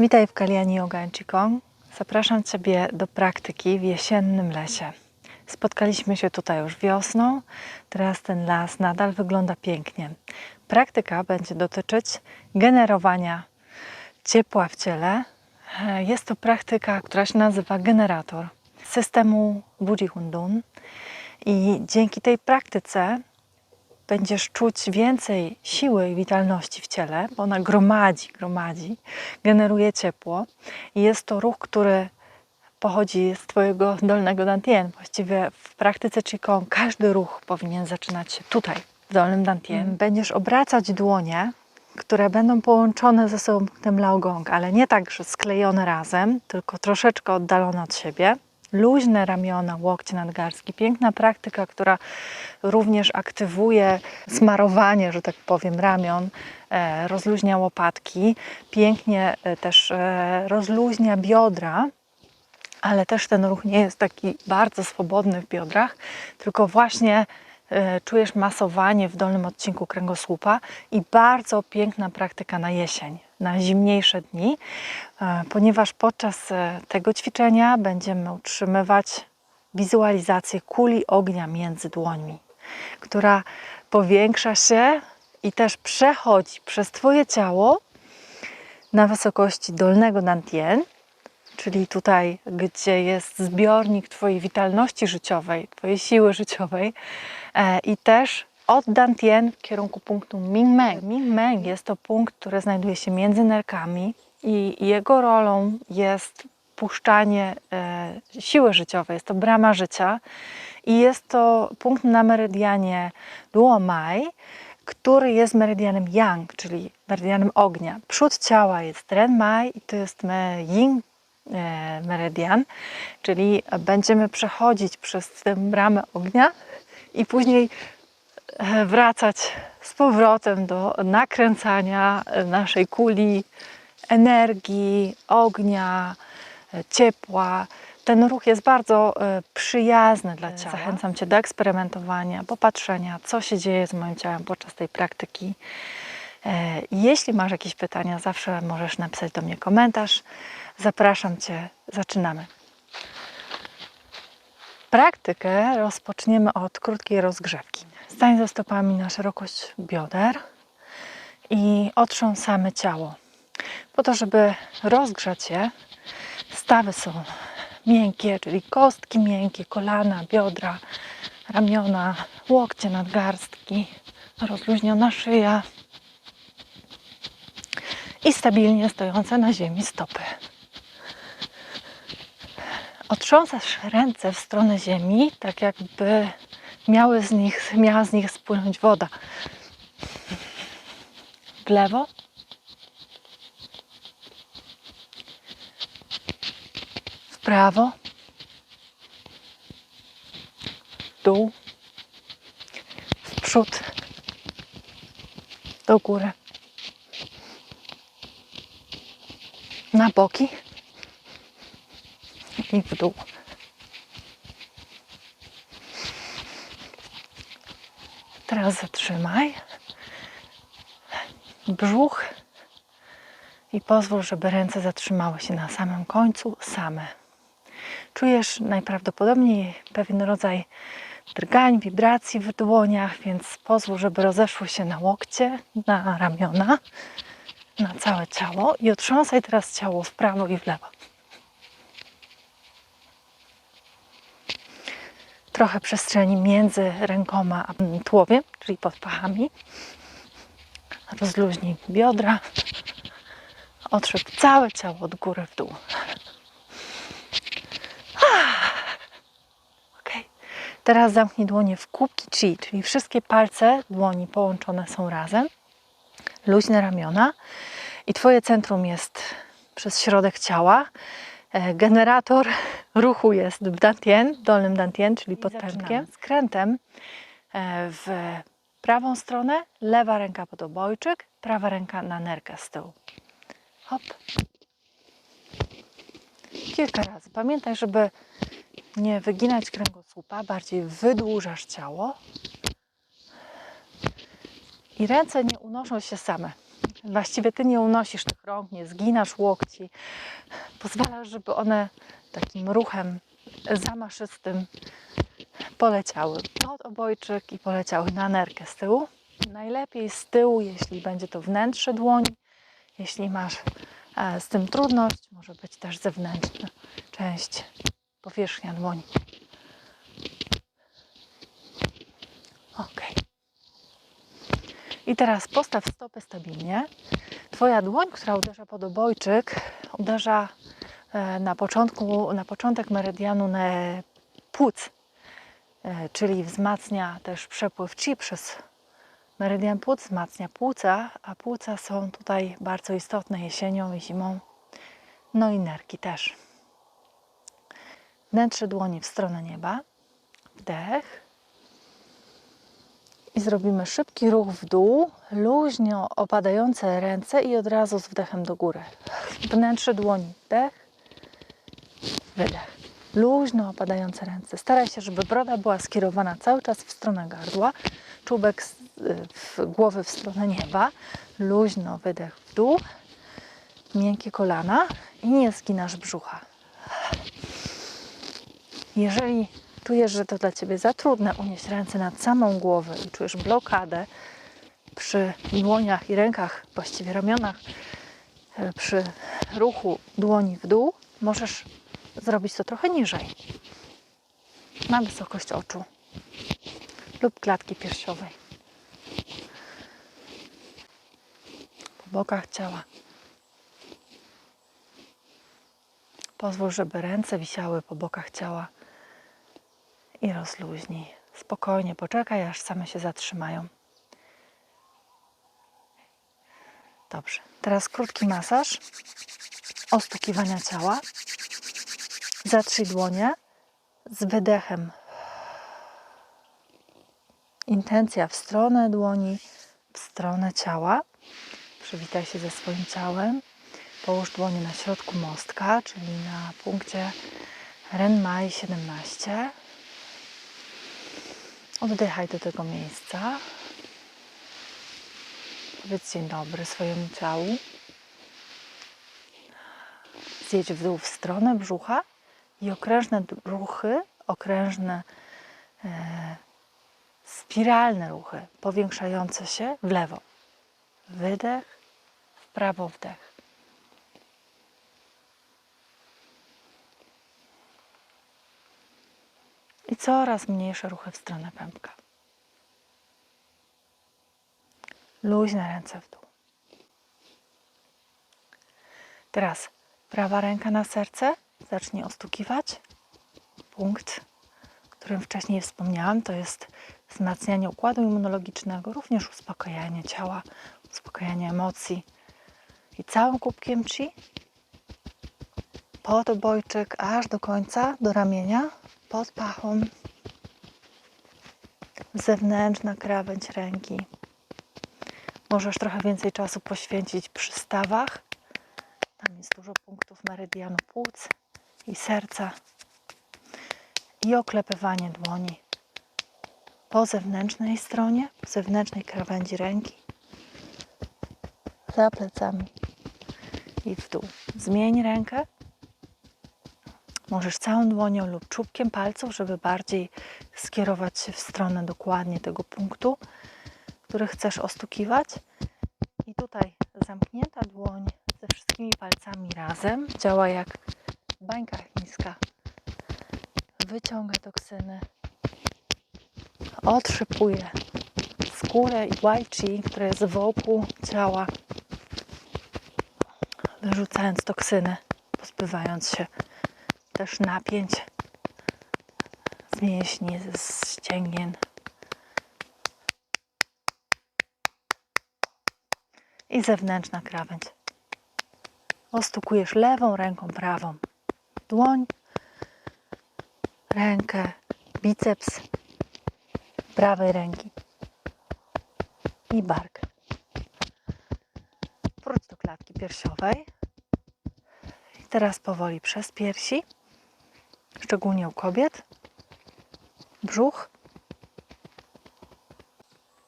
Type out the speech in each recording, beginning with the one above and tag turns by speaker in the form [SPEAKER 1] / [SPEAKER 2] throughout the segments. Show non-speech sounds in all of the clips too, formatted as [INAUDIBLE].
[SPEAKER 1] Witaj w Kaliani Yoga Qigong. Zapraszam Ciebie do praktyki w jesiennym lesie. Spotkaliśmy się tutaj już wiosną, teraz ten las nadal wygląda pięknie. Praktyka będzie dotyczyć generowania ciepła w ciele. E, Jest to praktyka, która się nazywa generator systemu Bujihundun i dzięki tej praktyce będziesz czuć więcej siły i witalności w ciele, bo ona gromadzi, gromadzi, generuje ciepło. I jest to ruch, który pochodzi z Twojego dolnego dantien. Właściwie w praktyce Qigong każdy ruch powinien zaczynać się tutaj, w dolnym dantien. Będziesz obracać dłonie, które będą połączone ze sobą punktem Laogong, ale nie tak, że sklejone razem, tylko troszeczkę oddalone od siebie. Luźne ramiona, łokcie nadgarstki. Piękna praktyka, która również aktywuje smarowanie, że tak powiem, ramion, e, rozluźnia łopatki, pięknie e, też e, rozluźnia biodra, ale też ten ruch nie jest taki bardzo swobodny w biodrach, tylko właśnie czujesz masowanie w dolnym odcinku kręgosłupa i bardzo piękna praktyka na jesień, na zimniejsze dni, e, ponieważ podczas e, tego ćwiczenia będziemy utrzymywać wizualizację kuli ognia między dłońmi, która powiększa się i też przechodzi przez Twoje ciało na wysokości dolnego dantien, czyli tutaj, gdzie jest zbiornik Twojej witalności życiowej, Twojej siły życiowej. e, i też od Dantien w kierunku punktu Ming-Meng. Ming-Meng jest to punkt, który znajduje się między nerkami i jego rolą jest puszczanie e, siły życiowej, jest to brama życia i jest to punkt na meridianie Luomai, który jest meridianem Yang, czyli meridianem ognia. Przód ciała jest Ren Mai i to jest me- Yin e, meridian, czyli będziemy przechodzić przez tę bramę ognia i później e, wracać z powrotem do nakręcania e, naszej kuli energii, ognia, e, ciepła. Ten ruch jest bardzo przyjazny dla ciała. Zachęcam Cię do eksperymentowania, popatrzenia, co się dzieje z moim ciałem podczas tej praktyki. Jeśli masz jakieś pytania, zawsze możesz napisać do mnie komentarz. Zapraszam Cię, zaczynamy. Praktykę rozpoczniemy od krótkiej rozgrzewki. Stań ze stopami na szerokość bioder i otrząsamy ciało. Po to, żeby rozgrzać je, stawy są miękkie, czyli kostki miękkie, kolana, biodra, ramiona, łokcie, nadgarstki, rozluźniona szyja i stabilnie stojące na ziemi stopy. Otrząsasz ręce w stronę ziemi, tak jakby miały z nich, miała z nich spłynąć woda. W lewo. W prawo. W dół. W przód. Do góry. Na boki i w dół. Teraz zatrzymaj brzuch i pozwól, żeby ręce zatrzymały się na samym końcu same. Czujesz najprawdopodobniej pewien rodzaj drgań, wibracji w dłoniach, więc pozwól, żeby rozeszły się na łokcie, na ramiona, na całe ciało i otrząsaj teraz ciało w prawo i w lewo. Trochę przestrzeni między rękoma a tułowiem, czyli pod pachami. Rozluźnij biodra. Otrzep całe ciało od góry w dół. Ok. Teraz zamknij dłonie w kubki chi, czyli wszystkie palce dłoni połączone są razem. Luźne ramiona. I Twoje centrum jest przez środek ciała. E, Generator ruchu jest w dantien, dolnym dantien, czyli pod pępkiem. Skrętem e, w prawą stronę, lewa ręka pod obojczyk, prawa ręka na nerkę z tyłu. Hop. Kilka razy. Pamiętaj, żeby nie wyginać kręgosłupa, bardziej wydłużasz ciało. I ręce nie unoszą się same. Właściwie ty nie unosisz tych rąk, nie zginasz łokci. Pozwalasz, żeby one takim ruchem zamaszystym poleciały pod obojczyk i poleciały na nerkę z tyłu. Najlepiej z tyłu, jeśli będzie to wnętrze dłoni. Jeśli masz e, z tym trudność, może być też zewnętrzna część, powierzchnia dłoni. Ok. I teraz postaw stopę stabilnie. Twoja dłoń, która uderza pod obojczyk, uderza e, na, początku, na początek meridianu płuc, e, czyli wzmacnia też przepływ chi przez meridian płuc, wzmacnia płuca, a płuca są tutaj bardzo istotne jesienią i zimą. No i nerki też. Wnętrze dłoni w stronę nieba. Wdech. I zrobimy szybki ruch w dół, luźno opadające ręce i od razu z wdechem do góry. Wnętrze dłoni, wdech, wydech. Luźno opadające ręce. Staraj się, żeby broda była skierowana cały czas w stronę gardła, czubek w głowy w stronę nieba. Luźno wydech w dół, miękkie kolana i nie zginasz brzucha. Jeżeli czujesz, że to dla Ciebie za trudne, unieść ręce nad samą głowę i czujesz blokadę przy dłoniach i rękach, właściwie ramionach, e, przy ruchu dłoni w dół, możesz zrobić to trochę niżej, na wysokość oczu lub klatki piersiowej. Po bokach ciała. Pozwól, żeby ręce wisiały po bokach ciała i rozluźnij. Spokojnie poczekaj, aż same się zatrzymają. Dobrze. Teraz krótki masaż ostukiwania ciała. Zatrzyj dłonie z wydechem. Intencja w stronę dłoni, w stronę ciała. Przywitaj się ze swoim ciałem. Połóż dłonie na środku mostka, czyli na punkcie Renmai 17. Oddychaj do tego miejsca. Powiedz dzień dobry swojemu ciału. Zjedź w dół w stronę brzucha i okrężne ruchy, okrężne, e, spiralne ruchy, powiększające się w lewo. Wydech, w prawo wdech. Coraz mniejsze ruchy w stronę pępka. Luźne ręce w dół. Teraz prawa ręka na serce. Zacznij ostukiwać. Punkt, o którym wcześniej wspomniałam, to jest wzmacnianie układu immunologicznego, również uspokajanie ciała, uspokajanie emocji. I całym kubkiem chi pod obojczyk, aż do końca, do ramienia, pod pachą. Zewnętrzna krawędź ręki. Możesz trochę więcej czasu poświęcić przy stawach. Tam jest dużo punktów meridianu płuc i serca. I oklepywanie dłoni po zewnętrznej stronie, po zewnętrznej krawędzi ręki, za plecami i w dół. Zmień rękę. Możesz całą dłonią lub czubkiem palców, żeby bardziej skierować się w stronę dokładnie tego punktu, który chcesz ostukiwać. I tutaj zamknięta dłoń ze wszystkimi palcami razem działa jak bańka chińska. Wyciąga toksyny, otrzypuje skórę i wai chi, które jest wokół ciała, wyrzucając toksyny, pozbywając się też napięć z mięśni, z ścięgien. I zewnętrzna krawędź. Ostukujesz lewą ręką prawą. Dłoń, rękę, biceps prawej ręki i bark. Wróć do klatki piersiowej. I teraz powoli przez piersi, szczególnie u kobiet, brzuch,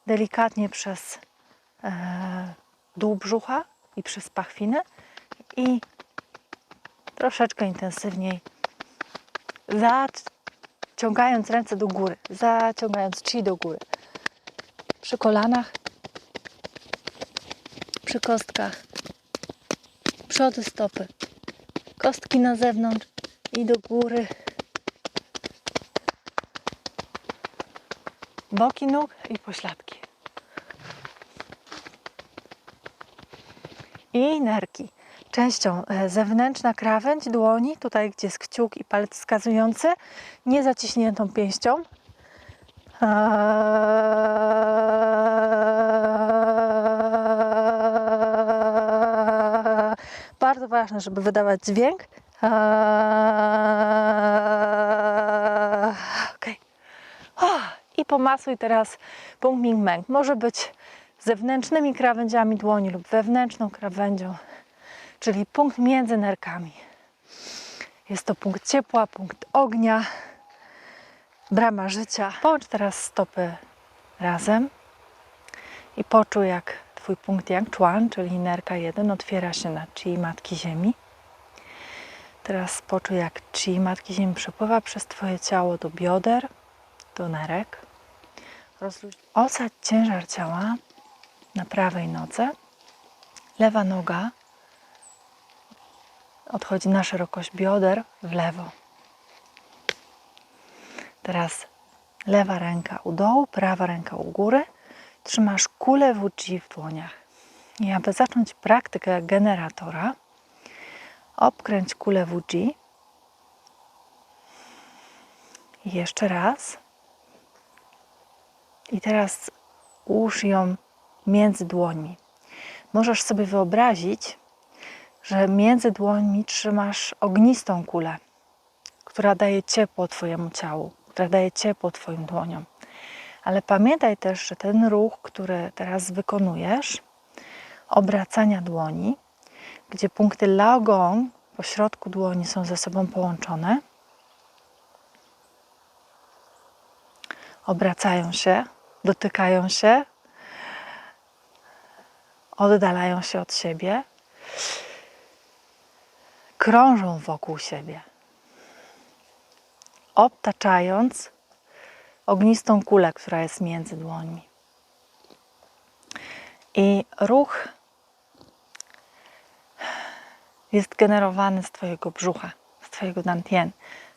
[SPEAKER 1] delikatnie przez e, dół brzucha i przez pachwinę i troszeczkę intensywniej zaciągając ręce do góry, zaciągając chi do góry. Przy kolanach, przy kostkach, przody stopy, kostki na zewnątrz i do góry. Boki nóg i pośladki. I nerki. Częścią e, zewnętrzna krawędź dłoni, tutaj gdzie jest kciuk i palec wskazujący, nie zaciśniętą pięścią. Bardzo ważne, żeby wydawać dźwięk. Okay. I pomasuj teraz punkt Ming Meng. Może być zewnętrznymi krawędziami dłoni lub wewnętrzną krawędzią, czyli punkt między nerkami. Jest to punkt ciepła, punkt ognia, brama życia. Połącz teraz stopy razem i poczuj, jak Twój punkt Yang Chuan, czyli nerka 1, otwiera się na Chi Matki Ziemi. Teraz poczuj, jak Chi Matki Ziemi przepływa przez Twoje ciało do bioder, do nerek. Rozluź... Osadź ciężar ciała na prawej nodze. Lewa noga odchodzi na szerokość bioder w lewo. Teraz lewa ręka u dołu, prawa ręka u góry. Trzymasz kulę Wuji w dłoniach. I aby zacząć praktykę generatora, obkręć kulę Wuji. I jeszcze raz. I teraz ułóż ją między dłońmi. Możesz sobie wyobrazić, że między dłońmi trzymasz ognistą kulę, która daje ciepło Twojemu ciału, która daje ciepło Twoim dłoniom. Ale pamiętaj też, że ten ruch, który teraz wykonujesz, obracania dłoni, gdzie punkty Laogong po środku dłoni są ze sobą połączone, obracają się, dotykają się, oddalają się od siebie, krążą wokół siebie, obtaczając ognistą kulę, która jest między dłońmi. I ruch jest generowany z Twojego brzucha, z Twojego dantien.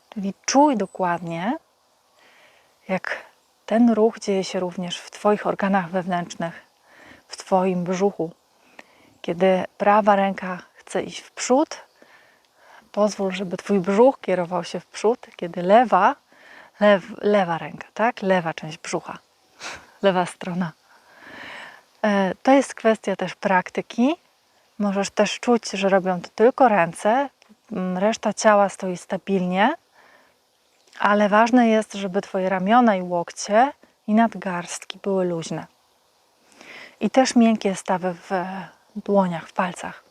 [SPEAKER 1] Czyli czuj dokładnie, jak ten ruch dzieje się również w Twoich organach wewnętrznych, w Twoim brzuchu. Kiedy prawa ręka chce iść w przód, pozwól, żeby Twój brzuch kierował się w przód. Kiedy lewa, lew, lewa ręka, tak? Lewa część brzucha, [LAUGHS] lewa strona. E, to jest kwestia też praktyki. Możesz też czuć, że robią to tylko ręce, reszta ciała stoi stabilnie, ale ważne jest, żeby Twoje ramiona i łokcie i nadgarstki były luźne. I też miękkie stawy w dłoniach, w palcach.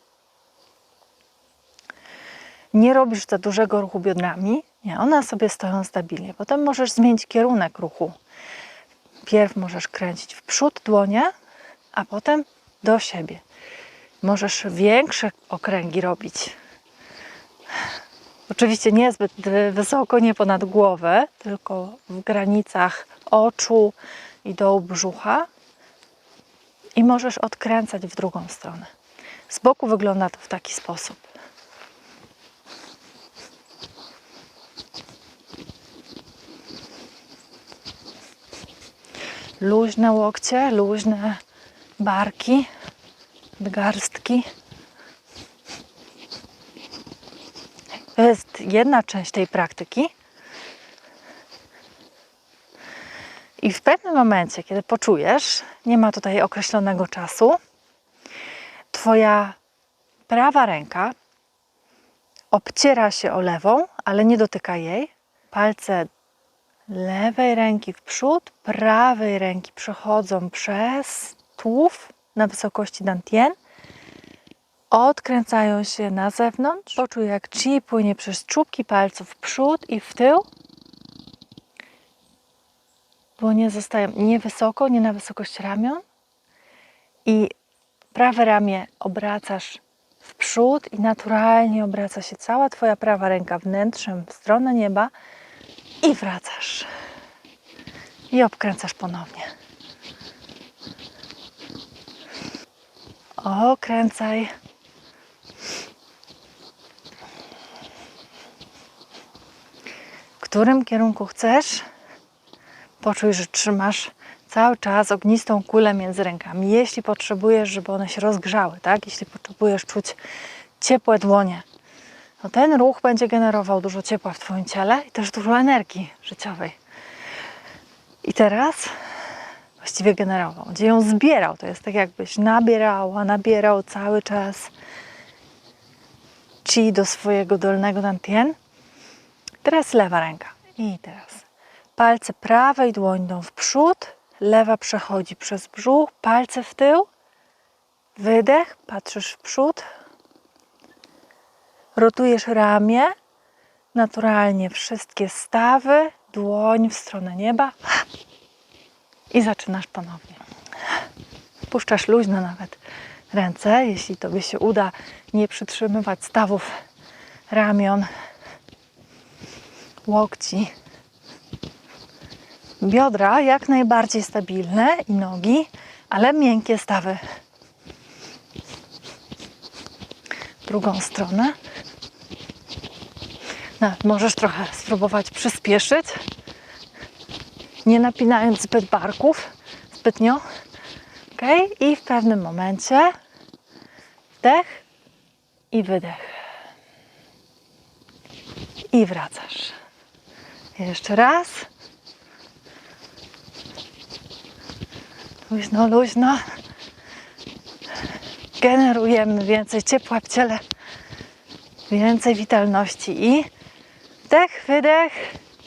[SPEAKER 1] Nie robisz za dużego ruchu biodrami, nie, one sobie stoją stabilnie. Potem możesz zmienić kierunek ruchu. Pierw możesz kręcić w przód dłonie, a potem do siebie. Możesz większe okręgi robić. Oczywiście niezbyt wysoko, nie ponad głowę, tylko w granicach oczu i dołu brzucha. I możesz odkręcać w drugą stronę. Z boku wygląda to w taki sposób. Luźne łokcie, luźne barki, garstki. To jest jedna część tej praktyki. I w pewnym momencie, kiedy poczujesz, nie ma tutaj określonego czasu, Twoja prawa ręka obciera się o lewą, ale nie dotyka jej. Palce lewej ręki w przód, prawej ręki przechodzą przez tułów na wysokości dantien, odkręcają się na zewnątrz. Poczuj jak chi płynie przez czubki palców w przód i w tył. Dłonie zostają nie wysoko, nie na wysokość ramion. I Prawe ramię obracasz w przód i naturalnie obraca się cała Twoja prawa ręka wnętrzem w stronę nieba i wracasz. I obkręcasz ponownie. Okręcaj. Którym kierunku chcesz? Poczuj, że trzymasz cały czas ognistą kulę między rękami. Jeśli potrzebujesz, żeby one się rozgrzały, tak? Jeśli potrzebujesz czuć ciepłe dłonie, to ten ruch będzie generował dużo ciepła w Twoim ciele i też dużo energii życiowej. I teraz właściwie generował, gdzie ją zbierał. To jest tak jakbyś nabierała, nabierał cały czas chi do swojego dolnego dantien. Teraz lewa ręka. I teraz palce prawej dłoń idą w przód, lewa przechodzi przez brzuch, palce w tył. Wydech, patrzysz w przód. Rotujesz ramię, naturalnie wszystkie stawy, dłoń w stronę nieba i zaczynasz ponownie. Puszczasz luźno nawet ręce, jeśli tobie się uda nie przytrzymywać stawów ramion, łokci. Biodra jak najbardziej stabilne i nogi, ale miękkie stawy. Drugą stronę. Nawet możesz trochę spróbować przyspieszyć, nie napinając zbyt barków, zbytnio. Ok? I w pewnym momencie wdech i wydech. I wracasz. Jeszcze raz. Luźno, luźno. Generujemy więcej ciepła w ciele, więcej witalności i wdech, wydech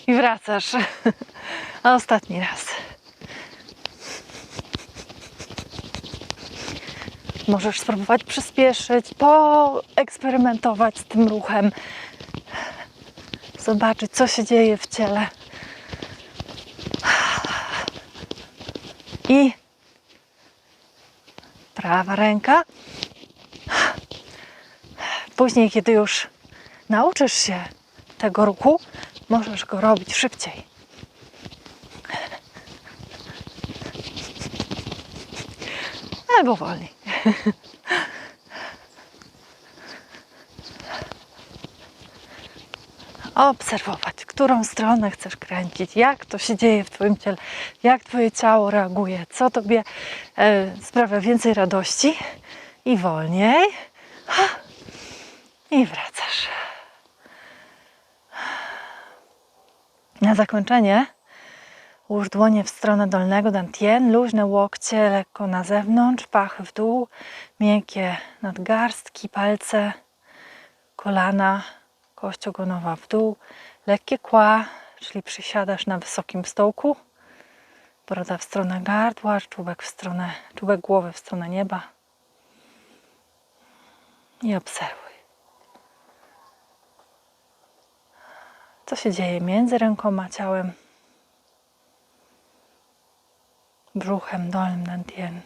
[SPEAKER 1] i wracasz. [LAUGHS] A ostatni raz. Możesz spróbować przyspieszyć, poeksperymentować z tym ruchem, zobaczyć, co się dzieje w ciele. I prawa ręka. Później, kiedy już nauczysz się tego ruchu, możesz go robić szybciej. Albo wolniej. Obserwować, którą stronę chcesz kręcić, jak to się dzieje w Twoim ciele, jak Twoje ciało reaguje, co Tobie e, sprawia więcej radości i wolniej. I wracasz. Na zakończenie Łóż dłonie w stronę dolnego dantien, luźne łokcie lekko na zewnątrz, pachy w dół, miękkie nadgarstki, palce, kolana, kość ogonowa w dół, lekkie kła, czyli przysiadasz na wysokim stołku, broda w stronę gardła, czubek w stronę, czubek głowy w stronę nieba i obserwuj. Co się dzieje między rękoma, ciałem? brzuchem dolnym dantien.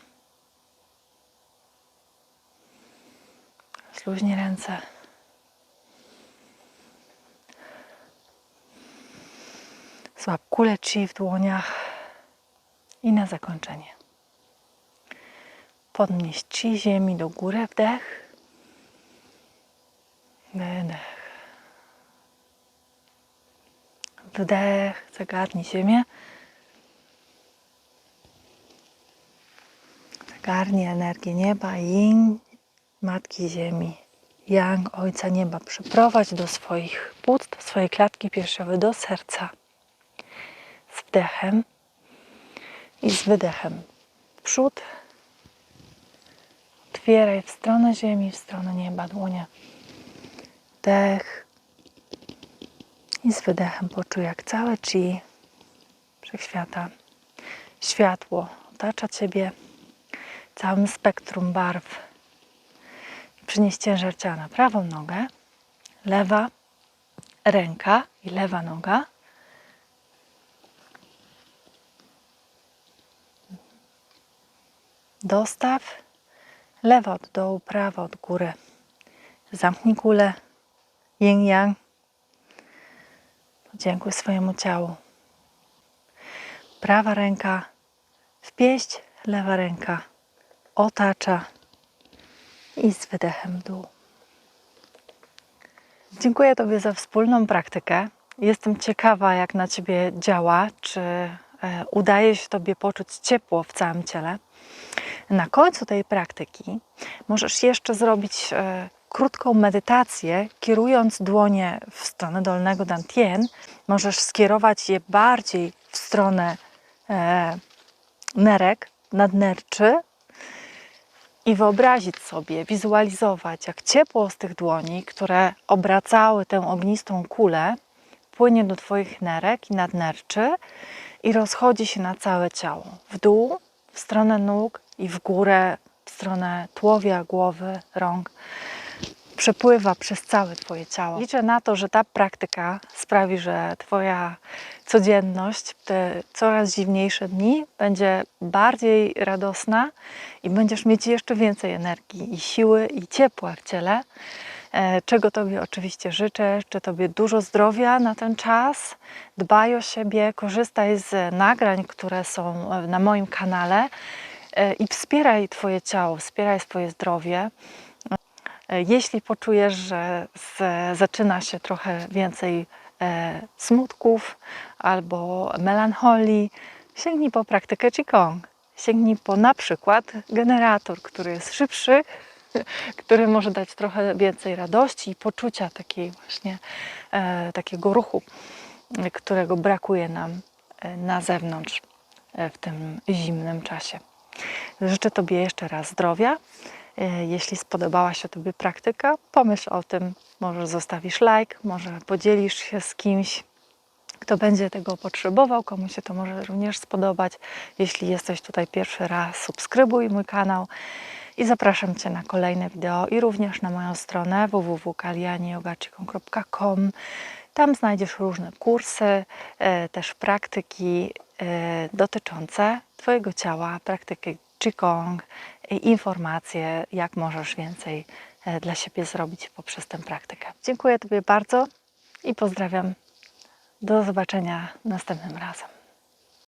[SPEAKER 1] Zluźnij ręce. Złap kulę chi w dłoniach i na zakończenie. Podnieś chi ziemi do góry, wdech, wydech. Wdech, zagarnij ziemię. Garnie energię nieba, yin, Matki Ziemi, yang, Ojca Nieba. Przyprowadź do swoich płuc, do swojej klatki piersiowej, do serca. Z wdechem i z wydechem. W przód. Otwieraj w stronę Ziemi, w stronę nieba dłonie. Wdech. I z wydechem poczuj, jak całe chi wszechświata, światło otacza Ciebie całym spektrum barw. Przynieś ciężar ciała na prawą nogę, lewa ręka i lewa noga. Dostaw Lewa od dołu, prawa od góry. Zamknij kulę. Yin yang. Podziękuj swojemu ciału. Prawa ręka w pięść, lewa ręka otacza i z wydechem w dół. Dziękuję Tobie za wspólną praktykę. Jestem ciekawa, jak na Ciebie działa, czy e, udaje się Tobie poczuć ciepło w całym ciele. Na końcu tej praktyki możesz jeszcze zrobić e, krótką medytację, kierując dłonie w stronę dolnego dantien. Możesz skierować je bardziej w stronę e, nerek, nadnerczy i wyobrazić sobie, wizualizować, jak ciepło z tych dłoni, które obracały tę ognistą kulę, płynie do Twoich nerek i nadnerczy i rozchodzi się na całe ciało. W dół, w stronę nóg i w górę, w stronę tułowia, głowy, rąk. Przepływa przez całe Twoje ciało. Liczę na to, że ta praktyka sprawi, że Twoja codzienność, te coraz dziwniejsze dni będzie bardziej radosna i będziesz mieć jeszcze więcej energii i siły i ciepła w ciele. E, Czego Tobie oczywiście życzę, życzę Tobie dużo zdrowia na ten czas. Dbaj o siebie, korzystaj z nagrań, które są na moim kanale e, i wspieraj Twoje ciało, wspieraj swoje zdrowie. E, Jeśli poczujesz, że zaczyna się trochę więcej e, smutków albo melancholii, sięgnij po praktykę Qigong. Sięgnij po na przykład generator, który jest szybszy, [LAUGHS] który może dać trochę więcej radości i poczucia takiej właśnie e, takiego ruchu, e, którego brakuje nam e, na zewnątrz e, w tym zimnym czasie. Życzę Tobie jeszcze raz zdrowia. E, Jeśli spodobała się Tobie praktyka, pomyśl o tym. Może zostawisz like, może podzielisz się z kimś, kto będzie tego potrzebował, komu się to może również spodobać. Jeśli jesteś tutaj pierwszy raz, subskrybuj mój kanał i zapraszam Cię na kolejne wideo i również na moją stronę www.kalianiogachiką.com. Tam znajdziesz różne kursy, e, też praktyki e, dotyczące Twojego ciała, praktyki Qigong informacje, jak możesz więcej e, dla siebie zrobić poprzez tę praktykę. Dziękuję Tobie bardzo i pozdrawiam. Do zobaczenia następnym razem.